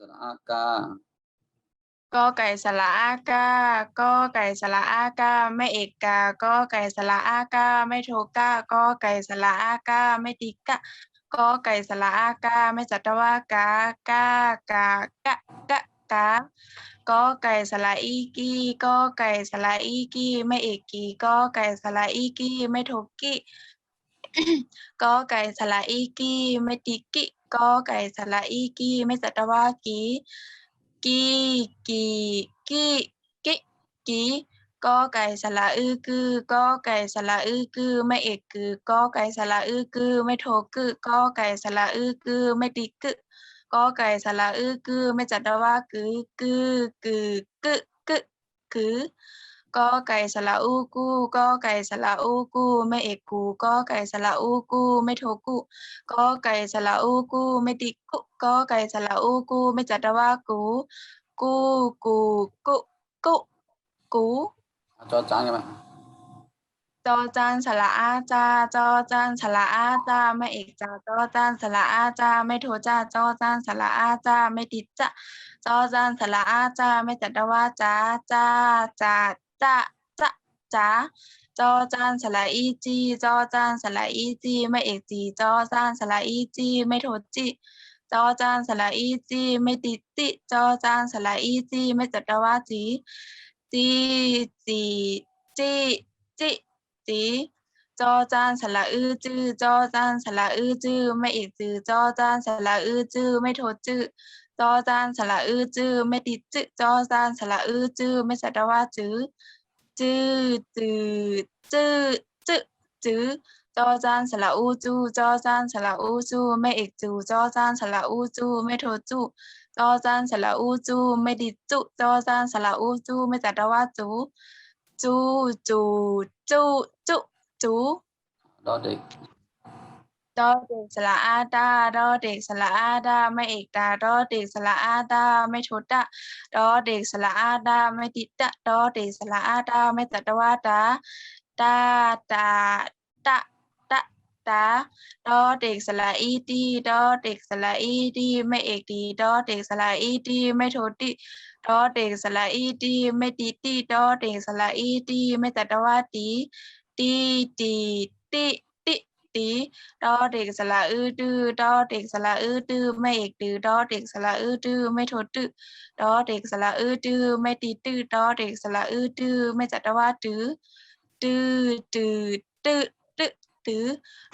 สระอากากอไก่สระอากากอไก่สระอากาไม่เอกกากอไก่สระอากาไม่โทกากอไก่สระอากาไม่ติกะกอไก่สระอากาไม่จัตวากากากากะกะกากอไก่สระอีกีกอไก่สระอีกีไม่เอกกีกอไก่สระอีกีไม่โทกิกอไก่สระอีกีไม่ติกิ กอไก่สระอีกี้ไม่จัตวากีกี้กีกี้กิกีกอไก่สระอื้อกือกอไก่สระอื้อกือไม่เอกกือกอไก่สระอื้อกือไม่โทกึกอไก่สระอื้อกือไม่ติกึกอไก่สระอื้อกือไม่จัดว่ากือกือกือกึกึกือ กอไก่สระอูกูกอไก่สระอูกูไม่เอกกูกอไก่สระอูกูไม่โทกุกอไก่สระอูกูไม่ติกุกอไก่สระอูกูไม่จัดว่ากูกูกูกุกุกูจอจานกันไหมจอจานสระอาจาจอจานสระอาจาไม่เอกจาจอจานสระอาจาไม่โทจาจอจานสระอาจาไม่ติดจะจอจานสระอาจาไม่จัดว่าจ้าจ้าจ้า จ้าจ้าจ้าจอจานสระอีจี จอจานสระอีจี ไม่เอกจี จอจานสระอีจี ไม่โทจิจอจานสระอีจี ไม่ติดติ จอจานสระอีจี ไม่จัดว่าจี จีจีจีจีจีจอจานสระอือจื้อจอจานสระอือจื้อไม่เอกจื้อจอจานสระอือจื้อไม่โทจื้อ จอจานสระอือจื้อไม่ติดจื้อจอจานสระอือจื้อไม่จัดว่าจื้อจื้อจื้อจื้อจื้อจื้อจอจานสระอูจูจอจานสระอูจูไม่เอกจูจอจานสระอูจูไม่โทจูจอจานสระอูจูไม่ดิจุจอจานสระอูจูไม่จัดว่าจูจูจูจูจูจูดอเด็ก ดอเด็กสระอาดาดอเด็กสระอาดาไม่เอกดาดอเด็กสระอาดาไม่โทดะดอเด็กสระอาดาไม่ติดดะดอเด็กสระอาดาไม่จัดว่าดาดาดาดาดาดาดอเด็กสระอีดีดอเด็กสระอีดีไม่เอกดีดอเด็กสระอีดีไม่โทดิดอเด็กสระอีดีไม่ติดดีดอเด็กสระอีดีไม่จัดว่าดีดีดีดี ดีดอเด็กสระอือดื้อดอเด็กสระอือดื้อไม่เอกดื้อดอเด็กสระอือดื้อไม่โทดื้อดอเด็กสระอือดื้อไม่ตีดื้อดอเด็กสระอือดื้อไม่จัดว่าดื้อดื้อดื้อดื้อดื้อดื้อ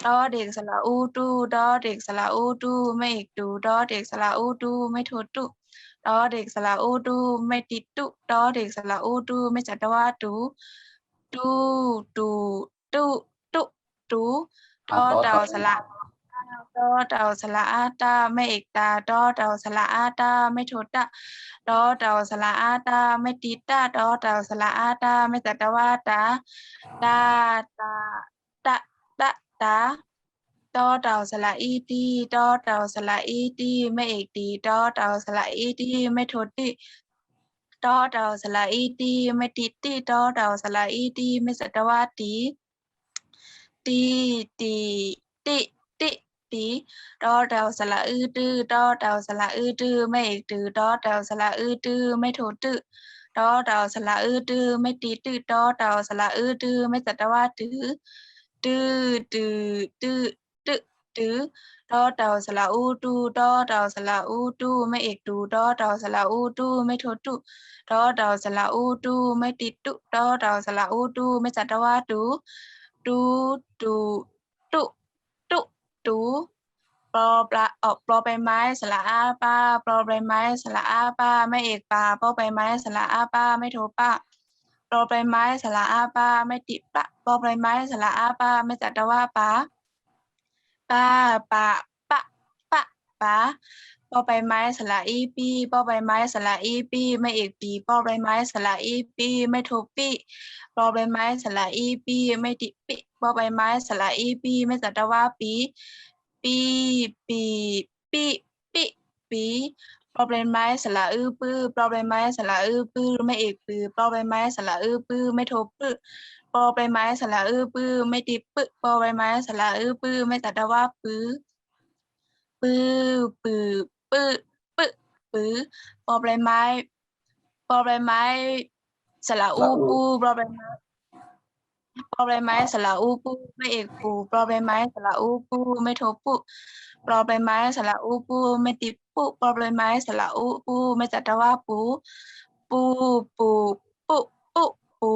ดอเด็กสระอูดูดอเด็กสระอูดูไม่เอกดูดอเด็กสระอูดูไม่โทดุดอเด็กสระอูดูไม่ติดดุดอเด็กสระอูดูไม่จัดว่าดูดูดูดูดูดู ดอดาวสระดอเดาสระอาตาไม่เอกตาดอเดาสระอาตาไม่โทดะดอเดาสระอาตาไม่ติดตาดอเดาสระอาตาไม่จัตวาตาดาตาตะตะตาดอเดาสระอีดีดอเดาสระอีดีไม่เอกดีดอเดาสระอีดีไม่โทดิดอเดาสระอีดีไม่ติดติดอเดาสระอีดีไม่จัตวาตี ตีตีติติตีดอดาวสระอือดื้อดอดาวสระอือดื้อไม่เอกดื้อดอดาวสระอือดื้อไม่โทดื้อดอดาวสระอือดื้อไม่ตีดื้อดอดาวสระอือดื้อไม่จัตว่าดื้อดื้อดื้อดื้อดื้อดื้อดอดาวสระอูดูดอดาวสระอูดูไม่เอกดูดอดาวสระอูดูไม่โทดุดอดาวสระอูดูไม่ติดดุดอดาวสระอูดูไม่จัตว่าดู ดูดูดุดุดูปอปลาออกปลอใบไม้สระอาป้าปลอใบไม้สระอาป้าไม่เอกปลาปอใบไม้สระอาป้าไม่โทป้าปลอใบไม้สระอาป้าไม่ติปะปลอใบไม้สระอาป้าไม่จัดว่าป้าป้าปะปะปะป้า ปอใบไม้สระอีปีปอใบไม้สระอีปีไม่เอกปีปอใบไม้สระอีปีไม่โทปีปอใบไม้สระอีปีไม่ติปิปอใบไม้สระอีปีไม่จัดว่าปี ปีปีปีปีปีปอใบไม้สระอื้อปื้อปอใบไม้สระอื้อปื้อไม่เอกปื้อปอใบไม้สระอื้อปื้อไม่โทปื้อปอใบไม้สระอื้อปื้อไม่ติดปื้อปอใบไม้สระอื้อปื้อไม่ตัดว่าปื้อปื้อปื้อ ปื้อปื้อปือปอใบไม้ปอใบไม้สระอูปูปอใบไม้ปอใบไม้สระอูปูไม่เอกปูปอใบไม้สระอูปูไม่โทปุปอใบไม้สระอูปูไม่ติปุปอใบไม้สระอูปูไม่จัตวาปู ปูปูปุปุปู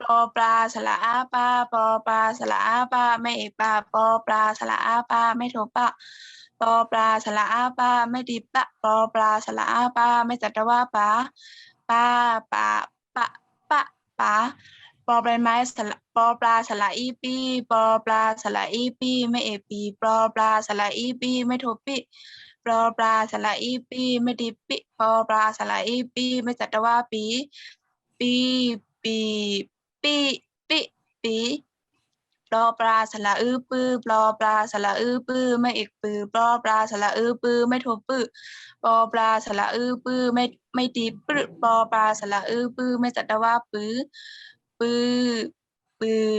ปอปลาสระอาปาปอปลาสระอาปาไม่เอกปาปอปลาสระอาปาไม่โทปะ ปอปลาสละอาปาไม่ดีปะปอปลาสละอาปาไม่จัตว่าปาปาปาปะปะปาปอใบไม้สละปอปลาสละอีปีปอปลาสละอีปีไม่เอปีปอปลาสละอีปีไม่โทปิปอปลาสละอีปีไม่ดีปิปอปลาสละอีปีไม่จัตว่าปีปีปีปีปีปี ปลอปลาสละอื้อปื้อปลอปลาสละอื้อปื้อไม่เอกปื้อปลอปลาสละอื้อปื้อไม่โทปื้อปอปลาสละอื้อปื้อไม่ไม่ตีปื้อปอปลาสละอื้อปื้อไม่จัตว่าปื้อปื้อปื้อ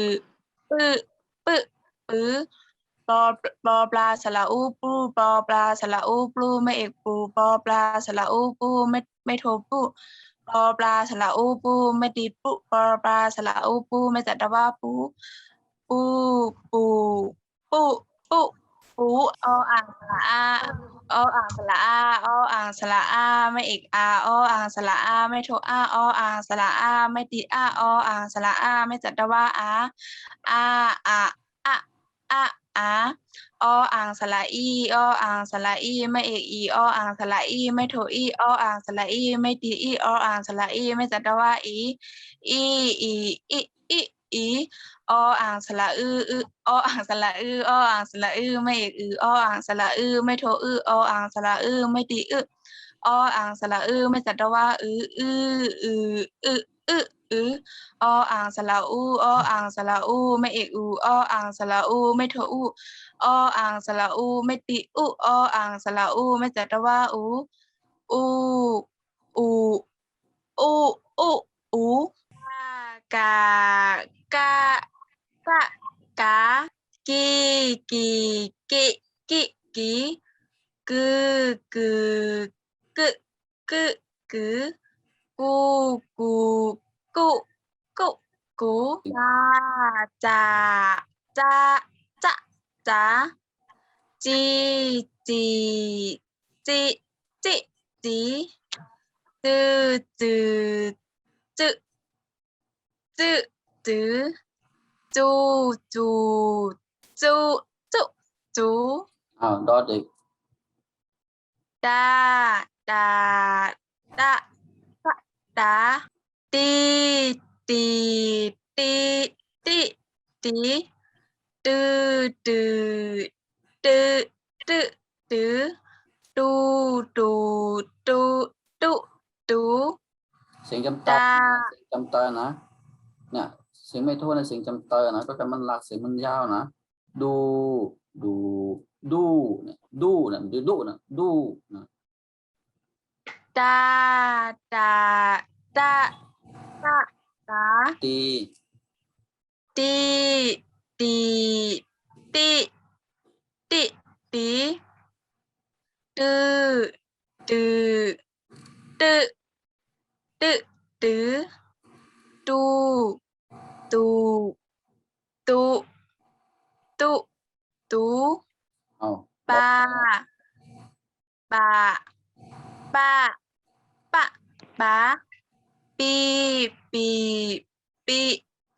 ปื้อปื้อปื้อปอปอปลาสละอู้ปูปอปลาสละอู้ปูไม่เอกปูปอปลาสละอู้ปูไม่ไม่โทปูปอปลาสละอู้ปูไม่ตีปูปอปลาสละอู้ปูไม่จัตว่าปู ปูปูปูปูปูออ่างสระอาออ่างสระอาออ่างสระอาไม่เอกอาออ่างสระอาไม่โทอาออ่างสระอาไม่ติอาออ่างสระอาไม่จัตว่าอาอาอะอะอะอาออ่างสระอีออ่างสระอีไม่เอกอีออ่างสระอีไม่โทอีออ่างสระอีไม่ตีอีออ่างสระอีไม่จัตว่าอีอีอีอี อีอออ่างสระอืออือออ่างสระอือออ่างสระอือไม่เอกอือออ่างสระอือไม่โทอือออ่างสระอือไม่ตีอือออ่างสระอือไม่จัตว่าอืออืออืออืออืออือออ่างสระอูออ่างสระอูไม่เอกอูออ่างสระอูไม่โทอูออ่างสระอูไม่ติอูออ่างสระอูไม่จัตว่าอูอูอูอูอูอูกากา ca ca cá kỳ kỳ kỵ kỵ ký cư cư cự cự cứ cu cu cụ cụ cú, cha cha cha cha cha, chi chi chi chi chi, tư tư tự tự chữ chu chu chu chu chú à, đó đi ta ta ta ta ti ti ti ti ti. Tư tư tư tư tư. Tu tu tu tu tu. Xin chấm ta xin chấm ta nữa nè สียงไม่โทษในเสียงจำเตอนะก็จะมันหลักเสียงมันยาวนะดูดูดูเนี่ยดูนะดูดูนะดูนะตาตาตาตาตาตีตีตีตีตีตีตือตือตือตือตือตู ตูตูตูตูเอาปาปาปาปะปาปีปีปี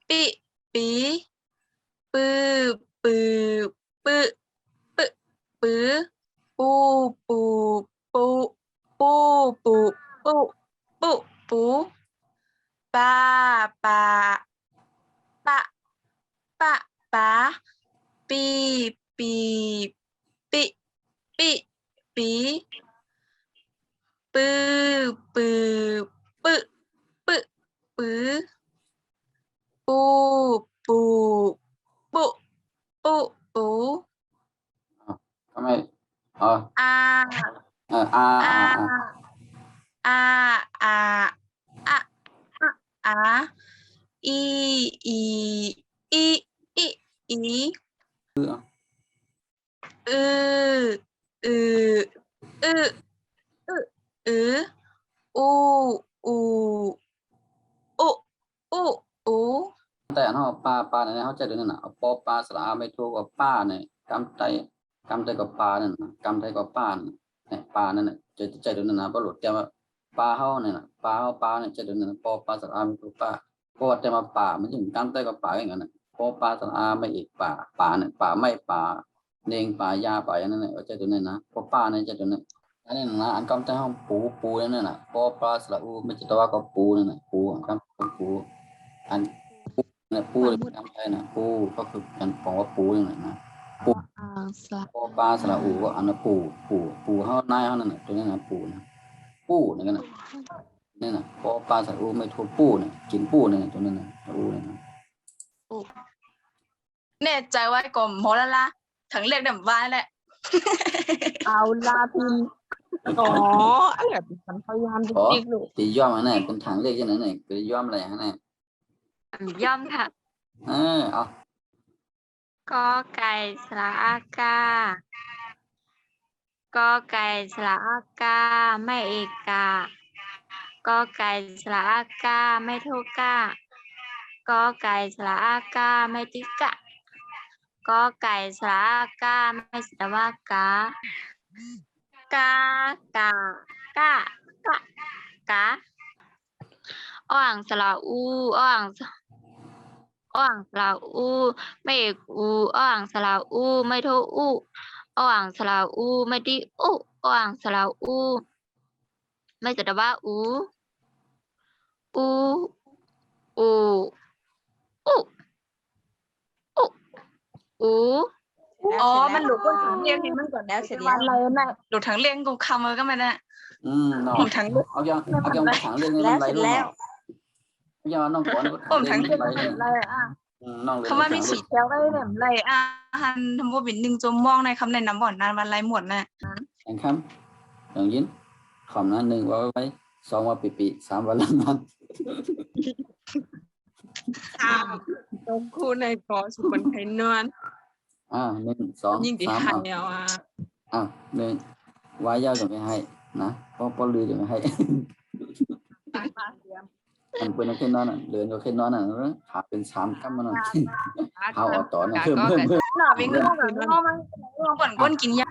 ปีปีปื้อปื้อปื้อปื้อ ปะ ปะปะปีปีปิปิปีปื้ปื้ปึปึปื้ปูปูปุปุปูทำไมอ๋อาอาอาอาอาอาอา อาอาอีอีอีอีอีคือเอาอืออืออืออืออืจื้ออูอูอุอุอูแต่อันเฮาปลาปลาเนี่ยเฮาใจเดี๋ยวนั้นน่ะเอาปอปลาสระไม่ถูกกับป้าเนี่ยกำไตกำไตกับปลานั่นน่ะกำไตกับป้าเนี่ยปลานั่นน่ะใจใจเดี๋ยวนั้นน่ะบ่หลุดแต่ว่าปลาเฮาเนี่ยปลาเฮาปลาเนี่ยใจเดี๋ยวนั้นน่ะปอปลาสระไม่ถูกป้า เพราะว่าแต่มาป่ามันถึงกำไตกับปลาอย่างนั้นน่ะปอปลาสระอาไม่อีกป่าป่าเนี่ยป่าไม่ป่าเนงป่ายาป่าอย่างนั้นน่ะใจเดี๋ยวนั้นนะเพราะป้าเนี่ยใจเดี๋ยวนั้นอันนี้นะอันกำไตเฮาปูปูนั่นน่ะปอปลาสระอูไม่ใช่ตัวว่าก็ปูนั่นน่ะปูกำปูอันเนี่ยปูเลยจำได้นะปูก็คือเป็นของว่าปูอย่างนั้นนะอ่างสระปอปลาสระอูก็อันนั้นปูปูปูเฮานายเฮานั่นน่ะตัวนี้นะปูนะปูนี่กันนะ นี่นะปอปลาสระอูไม่ทั่วปูเนี่ยกินปูเนี่ยตัวนั้นนะสระอูเนี่ยนะแน่ใจไว้ก่อนหมอละละถึงเรียกเดำว่าแหละเอาลาพิมพ์อ๋ออะไรแบบฉันพยายามจริงๆลูกตีย่อมอันนั้นเป็นถังเล็กอย่างนั้นน่ะคือย่อมอะไรฮะเนี่ยย่อมค่ะเออเอากอไก่สระอากากอไก่สระอากาไม่เอกกา กอไก่สระอากาไม่โทกากอไก่สระอากาไม่ติกะกอไก่สระอากาไม่สตวากากากากากากาอ่างสระอูอ่างอ่างสระอูไม่เอกอูอ่างสระอูไม่โทอูอ่างสระอูไม่ดีอูอ่างสระอู ไม่จัดว่าอูอูอูอูอูอูอ๋อ มันหลุดก็ถังเรียงให้มันก่อนแล้วเสร็จวัแล้วนอะไรนะหลุดถังเรียงกูคำมันก็ไม่ได้อืมน้องผมถังเรียงเอายังเอายังถังเล็กนี่มันไหลลงเอายังน้องก่อนผมถังเรียงไหลไม่ลงได้อะอืมน้องเลยคำว่ามีสีแถวได้แบบไรอะหันทำว่าบินหนึ่งจมมองในคำในน้ำบ่อนนานวันไรหมดน่ะแข่งคำอย่างยิน ขอมนะหนึ่งว่าไว้สองว่าปีปีสามวันละมันตามตรงคู่ในกอสุพรรณไทยนวลอ่าหนึ่งสองยิ่งติสามไทยเอาเอาอะอ่าหนึ่งวายยาวจะไม่ให้นะเพราะปอลือจะไม่ให้มันเป็นแค่นั้นอะเดินก็แค่นั้นอะขาเป็นสามคำมันอะเอาเอาต่อนะเพิ่มเพิ่มเพิ่มหน่าวิ่งงงแบบงงมันงงบ่นก้นกินยา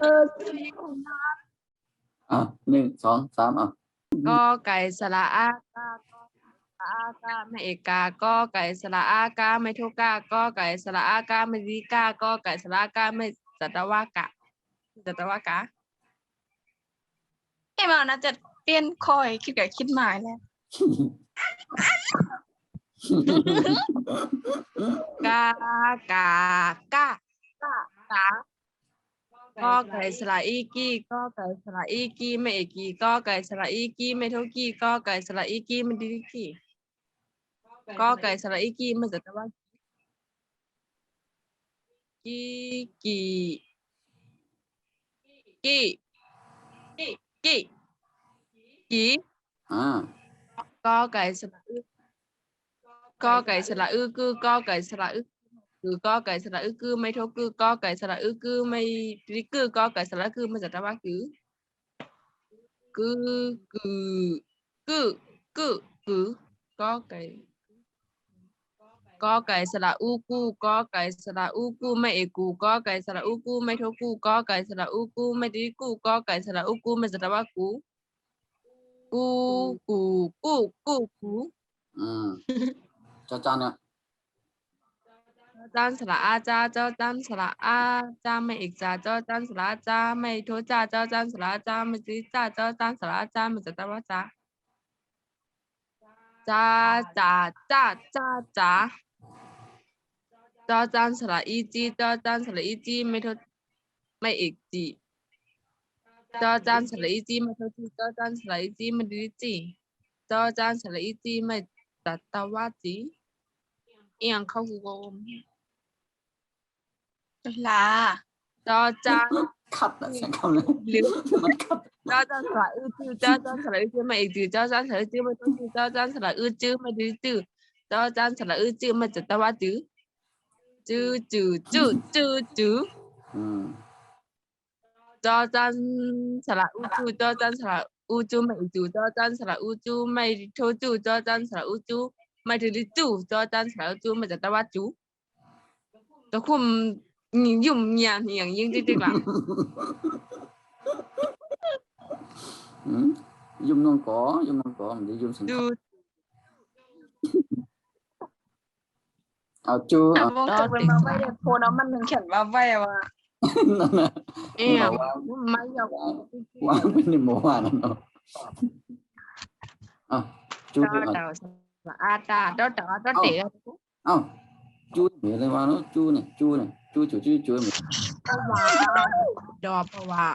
เออ อ่าหนึ่งสองสามอะกอไก่สระอากากอสระอากาไม่เอกกากอไก่สระอากาไม่โทกากอไก่สระอากาไม่ดีกากอไก่สระอากาไม่จัตวากะจัตวากะเอ้มานะจะเปลี่ยนคอยคิดกับคิดหมายแล้วกากากากากา กอไก่สระอีกี้กอไก่สระอีกี้ไม่เอกกีกอไก่สระอีกี้ไม่โทกี้กอไก่สระอีกี้ไม่ดีกี้กอไก่สระอีกี้ไม่จัตวากีกีกีกีกีอ่ากอไก่สระอึกอไก่สระอึกือกอไก่สระอึคือกอไก่สระอึกือไม่โทกือกอไก่สระอึกือ ไม่ริกือกอไก่สระกือไม่จัตวากือกือกือกือกือกือกอไก่กอไก่สระอูกูกอไก่สระอูกูไม่เอกูกอไก่สระอูกูไม่โทกูกอไก่สระอูกูไม่ริกูกอไก่สระอูกูไม่ จ้าสละอาจ้าเนี่ยจานสระอาจาเจ้าจานสระอาจ้าไม่เอกจ้าเจ้าจ้านสระอาจาไม่โทจ้าเจ้าจ้านสระอาจาไม่จีจ้าเจ้าจ้านสระอาจาไม่จัตวาจ้าจ้าจ้าจ้าจ้าจ้าเจ้าจ้านสระอีจีเจ้าจ้านสระอีจีไม่โทไม่เอกจีเจ้าจ้านสระอีจีไม่โทจีเจ้าจ้านสระอีจีไม่ดีจีเจ้าจ้านสระอีจีไม่จัตวาจีเอียงเข้ากูโกม ลาจอจานคัดนะใช้คำเลยหรือมันคัดจอจานสระอื้อจื้อจอจานสระอื้อจื้อมาอีกจื้อจอจานสระอื้อจื้อมาต้องจื้อจอจานสระอื้อจื้อมาดื้อจื้อจอจานสระอื้อจื้อมาจัตวาจื้อจื้อจื้อจื้อจื้อจื้ออืมจอจันสระอูจูจอจันสระอูจูไม่อีจูจอจันสระอูจูไม่โทจูจอจันสระอูจูไม่ถึงดิจูจอจันสระอูจูไม่จะตะว่าจูตะคุม ยุ่มยามอย่างยิ่งจริงๆล่ะอืมยุ่มนองก่อยุ่มนองก่อมันจะยุ่มสิงจูเอาจูอะเอาวง จบเป็นมาไว้เดี๋ยวโพน้ำมันหนึ่งเขียนมาไว้ว่านั่นน่ะเอี่ยไม่ยอมวางเป็นในหมู่บ้านนั่นเนาะเอาจูดอเอาเต่าสระอาตาดอเต่าดอเตะเอาจูเหมือนเลยว่าเนาะจูเนี่ยจูเนี่ยจูจูจูจูเหมือนเพราะว่าดอเพราะว่า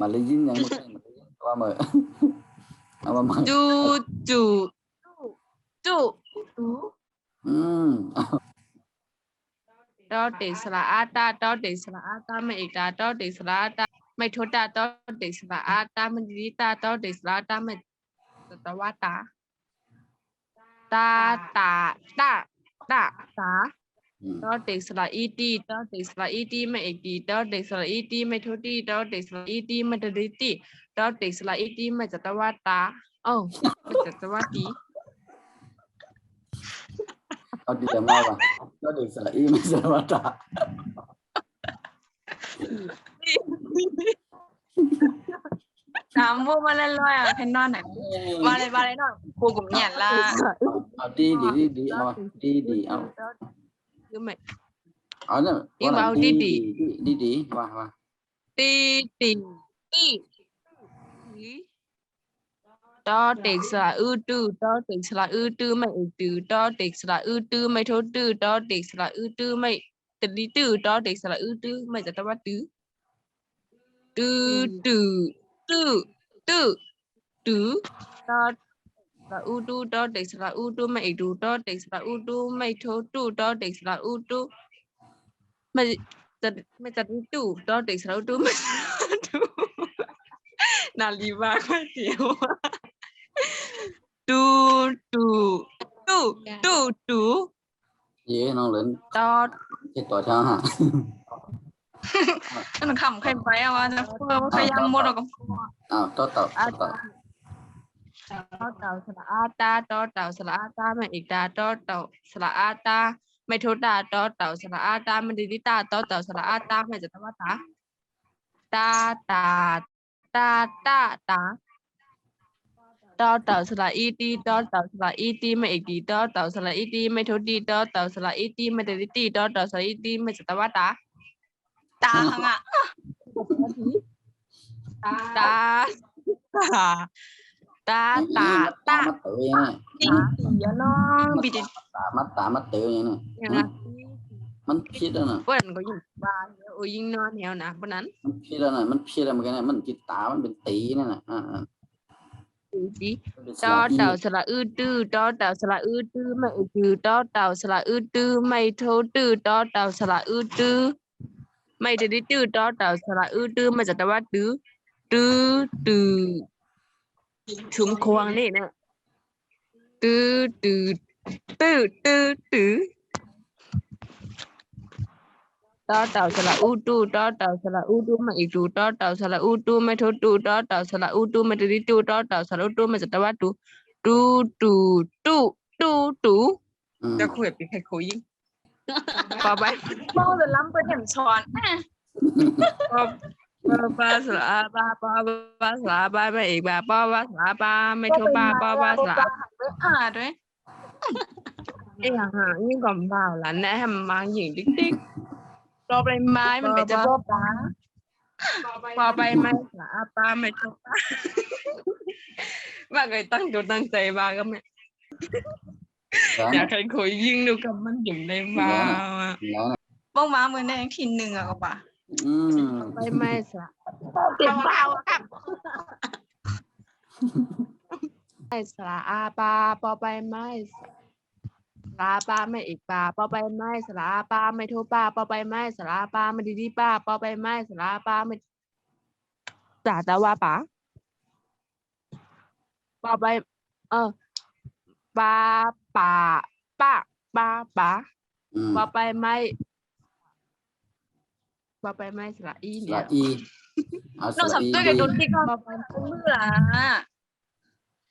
มาเลยยินยังไม่ได้มาเลยยินว่าเหมือนเอามามาจูจูจูจูอืมดอเด็กสระอาตาดอเด็กสระอาตาไม่เอกตาดอเด็กสระอาตาไม่โทตาดอเด็กสระอาตามันดีตาดอเด็กสระอาตาไม่ตะวาตาตาตาตาตาตาอืม ดอเด็กสระอีตีดอเด็กสระอีตีไม่เอกตีดอเด็กสระอีตีไม่โทตีดอเด็กสระอีตีไม่ดีตีดอเด็กสระอีตีไม่จะตะวาตาเอ้าไม่จะตะวาตีเอาดีแต่มาว่ะก็เด็กสระอีไม่สระวัตตาถามพวกมาเล่นลอยอะเพนนอนไหนมาเลยมาเลยหน่อยครูกลุ่มเนี่ยละเอาดีดีดีดีเอาดีดีเอา คือไม่เอาเนี่ยอีกว่าเอาดีดีดีดีว่าว่าตีตีตีดอเด็กสระอือตื้อดอเด็กสระอือตื้อไม่อือตื้อดอเด็กส ระอือตื้อไม่โทษตื้อดอเด็กสระอือตื้อไม่ติดดีตื้อดอเด็กสระอือตื้อไม่จะตะว่าตื้อตื้อตื้อตื้อตื้อตื้อดอสระอูตู้ดอเด็กสระอูตู้ไม่อีกดูดอเด็กสระอูตู้ไม่โทษตู้ดอเด็กสระอูตู้ไม่จะไม่จะดีตู้ดอเด็กสระอูตู้ไม่ตู้นาลีบาก๋วยเตี๋ยวตูตูตูตูตูเย่น้องเหลินตอดเจ็ดต่อเช้าฮะนั่นขำใครไปอะวะจะเพื่อว่าขยังหมดหรอกอ้าวต่อต่อต่อ ต่อตอเต่าสระอาตาตอเต่าสระอาตาไม่อีกตาตอเต่าสระอาตาไม่ทษตาตอเต่าสระอาตาไม่ดีดีตาตอเต่าสระอาตาไม่จะตะว่าตาตาตาตาตาตาตอเต่าสระอีตีตอเต่าสระอีตีไม่อีกตีตอเต่าสระอีตีไม่ทษดีตอเต่าสระอีตีไม่ดีดีตีตอเต่าสระอีตีไม่จะตะว่าตาตาหังอะตาตา ตาตาตามัดเตยเนี่ยจริงสีอะน้องบิดตามัดตามัดเตยเนี่ยอย่างนั้นมันพิษแล้วน่ะเปิ้นก็ยิ่งบ้าเยอะโอ้ยยิ่งนอนแนวนะเพราะนั้นมันพิษแล้วน่ะมันพิษแล้วเหมือนกันเนี่ยมันจิตตามันเป็นตีนั่นน่ะอ่าอ่าดูดิมันเป็นตอเต่าสระอื้อตื้อตอเต่าสระอื้อตื้อไม่อื้อตอเต่าสระอื้อตื้อไม่โทตื้อตอเต่าสระอื้อตื้อไม่จะได้ตื้อตอเต่าสระอื้อตื้อไม่จะตะว่าตื้อตื้อตื้อ ชุมควงนี่นะตื้อตื้อตื้อตื้อตื้อตอเต่าสระอูตูตอเต่าสระอูตูมาอีกตูตอเต่าสระอูตูไม่โทษตูตอเต่าสระอูตูไม่ตีตูตอเต่าสระอูตูไม่จัตวาตูตูตูตูตูตูอืมจะคุยกับใครคุยยิงปอไปมองเลยล้ำไปเห็นช้อนปอ ปอปาสระอาปาปอปาสระอาปาไม่อีกบาปอปาสระอาปาไม่โทษปาปอปาสระอาด้วยอ่าด้วยไอ้ห่างห่างยิ่งกว่าบ่าวลานแน่ให้มันมาหญิงติ๊กติ๊กรอใบไม้มันเป็นจะรอบตาปอไปไม่สระอาปาไม่โทษปาว่าไงตั้งตัวตั้งใจมาก็ไม่อยากให้คุยยิ่งดูกับมันอยู่ในมาอะแล้วน่ะบ้องม้ามือแดงทีหนึ่งอะก็ป่ะ อืมไปไม่สะเต็มเบาครับไม่สระอาปาปอไปไม่สระปาไม่อีกปาปอไปไม่สระปาไม่โทรปาปอไปไม่สระปาไม่ดีดีปาปอไปไม่สระปาไม่จ่าตาว่าปาปอไป เออปาปาปาปาปาอืมปอไปไม่ปอไปไม่ สระอีสเนี่ระยอีเอาสน้องระสามอีตัวดีกับโดนที่ก็มือล่ะ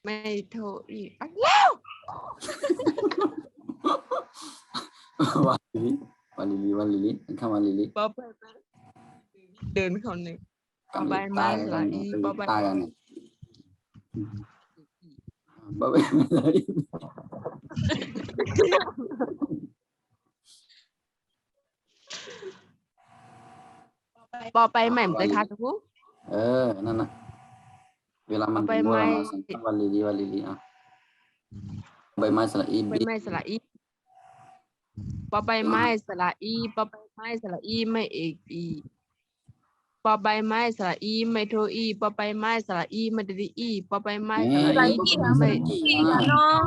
ไม่โทอีกอะวันลิลิวันลิลิวันลิลิคำวันลิลิปอไปไม้เดินเขาหนึ่งปอใบไม้ตายสกัระนอีเนี่ยปอใบตายกันเนี่ยปอใบไม้สระอี ปอไปใหม่เหมือนกันค่ะทุกคนเออ นั่นนะเวลามันเอาใบถึงไม้โบราณมาสังควันลิลิวันลิลิอะใบไม้สระอีใบบีไม้สระอีปอใบไม้สระอีปอใบไม้สระอีไม่เอกอีปอใบไม้สระอีไม่โทอีปอใบไม้สระอีไม่ดีอีปอใบไม้สอะไรระอีอีกไม่อีกอะน้อง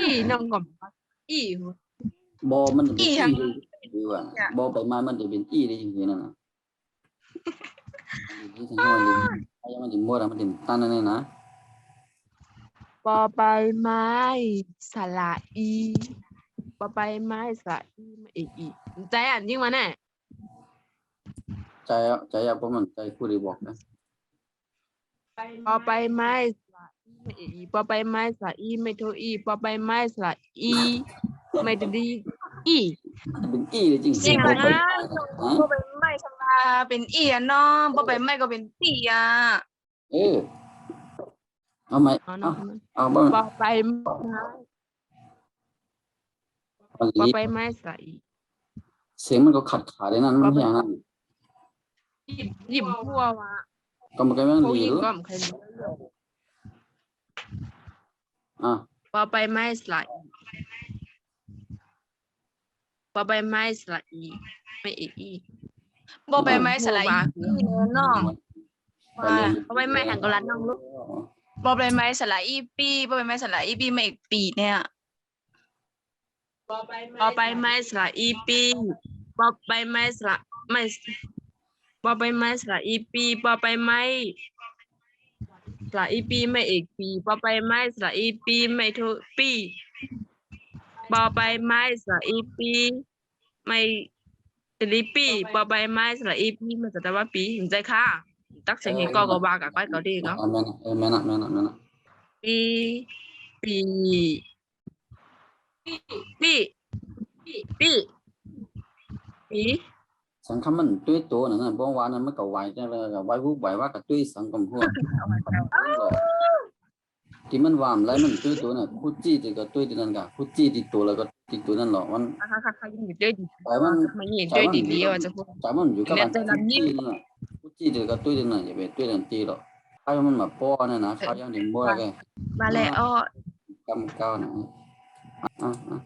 อีน้องก่อนอีหัวบอมันจะเป็นอีอีอะเลยดีกว่าบอใบไม้มันจะเป็นอีได้จริงๆนั่นนะที่ถึงวันลิลิไอ้มันถึงโบราณมันถึ งตั้นนั่นเลยนะปอใบไม้สระอีปอใบไม้สระอีไม่อกอีใจอ่านยิ่งมาแน่ใจอะใจอะเพราะมันใจคู่ดีบอกนะปอใบไม้สระอีไม่อกอีปอใบไม้สระอีไม่โทอีปอใบไม้สระอีไม่ดีอีมันเป็นอีเลยจริงจริงบอนะใบไม้นะบ่ เป็นไม่ชำนาเป็นอีอะน้องบ่เป็นไม่ก็เป็นปีอะเออเอาไหมอ๋อเอาน้องเอาบ้างปอใบไม้วันปอลิใบไม้สระอีเสียงมันก็ขัดขาเลยนั่นมันอย่างนั้นหยิบหยิบพัวมาก็มันก็ไม่พวกดียิงหรอก็มใครรู้อะปอใบไม้สระอีปอใบไม้สระอีไม่เอ กอีบ่เป็นไม่สลายอีเลยน้องว่าปอใบไม้แห่งกรันน้องลูกบ่เป็นไม่สลายอีปีบ่เป็นไม่สลายอีปีไม่อีกปีเนี่ยปอใบไม้สระอีปีปอใบไม้สระไม่ปอใบไม้สระอีปีปอใบไม้สระอีปีไม่เอกปีปอใบไม้สระอีปีไม่โทปีปอใบไม้สระอีปีไม่ ตรีปีปอใบไม้สระอีปีมันจะแต่ว่าปีเห็นใจค่ะตักเสียงเห็นก็ก็ว่ากับก้อยก็ดีเนาะอะแม่นะเออแม่นะแม่นะแม่นะปีปีปีปีปีปีสังคมมันด้วยตัวนั่นนะเพราะว่านั้ ที่มันวามแล้วมันตื้อตัวน่ะคุจี้ที่ก็ด้วยที่นั่นกะคุจี้ที่ตัวแล้วก็ติตัวนั่นหรอมันอะค่ะค่ะยังอยู่ด้วยดีแต่มันมันยินดีด้วยดีเดียวจะพูดแต่มันอยู่กับมันยิ่จี้งนั่นน่ะคุจี้ที่ก็ด้วยที่นั่นอย่าไปด้วยนั่นตีหรอกถ้ามันมาป้อเนี่ยนะเขายังถึงบ่ได้มาแล้วอ้อกำก้าวนะอะอะ